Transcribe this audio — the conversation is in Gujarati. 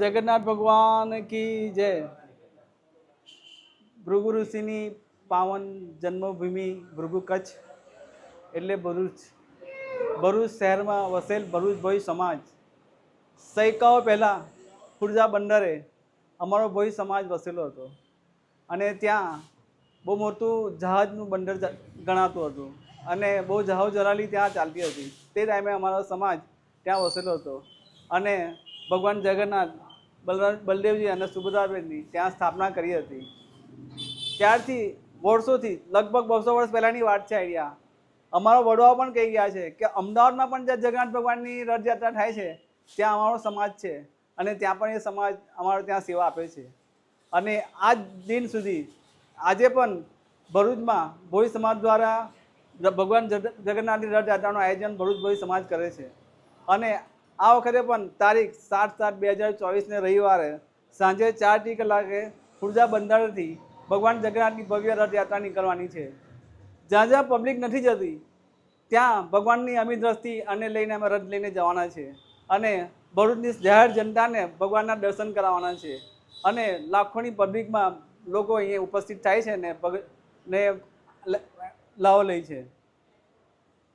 જગન્નાથ ભગવાન કી જય. ભૃગુ ઋષિની પાવન જન્મભૂમિ ભૃગુ કચ્છ એટલે ભરૂચ. ભરૂચ શહેરમાં વસેલ ભરૂચ ભોઈ સમાજ. સૈકાઓ પહેલાં ખુર્જા બંદરે અમારો ભોઈ સમાજ વસેલો હતો. અને ત્યાં બહુ મોટું જહાજનું બંદર ગણાતું હતું. અને બહુ જહાજ જરાલી ત્યાં ચાલતી હતી. તે ટાઈમે અમારો સમાજ ત્યાં વસેલો હતો. અને ભગવાન જગન્નાથ બલદેવજી અને સુભદ્રાબેનની ત્યાં સ્થાપના કરી હતી. ત્યારથી વર્ષોથી, લગભગ બસો વર્ષ પહેલાંની વાત છે આઈડિયા. અમારો વડવાઓ પણ કહી ગયા છે કે અમદાવાદમાં પણ જ્યાં જગન્નાથ ભગવાનની રથયાત્રા થાય છે, ત્યાં અમારો સમાજ છે અને ત્યાં પણ એ સમાજ અમારો ત્યાં સેવા આપે છે. અને આજ દિન સુધી, આજે પણ ભરૂચમાં ભોઈ સમાજ દ્વારા ભગવાન જગ- જગન્નાથની રથયાત્રાનું આયોજન ભરૂચ ભોઈ સમાજ કરે છે. અને આ વખતે પણ તારીખ સાત સાત બે હજાર ચોવીસને રવિવારે સાંજે ચારથી કલાકે ખુર્જા બંદરથી ભગવાન જગન્નાથની ભવ્ય રથયાત્રા નીકળવાની છે. જ્યાં જ્યાં પબ્લિક નથી જતી, ત્યાં ભગવાનની અમી દ્રષ્ટિ અને લઈને અમે રથ લઈને જવાના છે અને ભરૂચની જાહેર જનતાને ભગવાનના દર્શન કરાવવાના છે અને લાખોની પબ્લિકમાં લોકો અહીંયા ઉપસ્થિત થાય છે ને ને લાવો લે છે.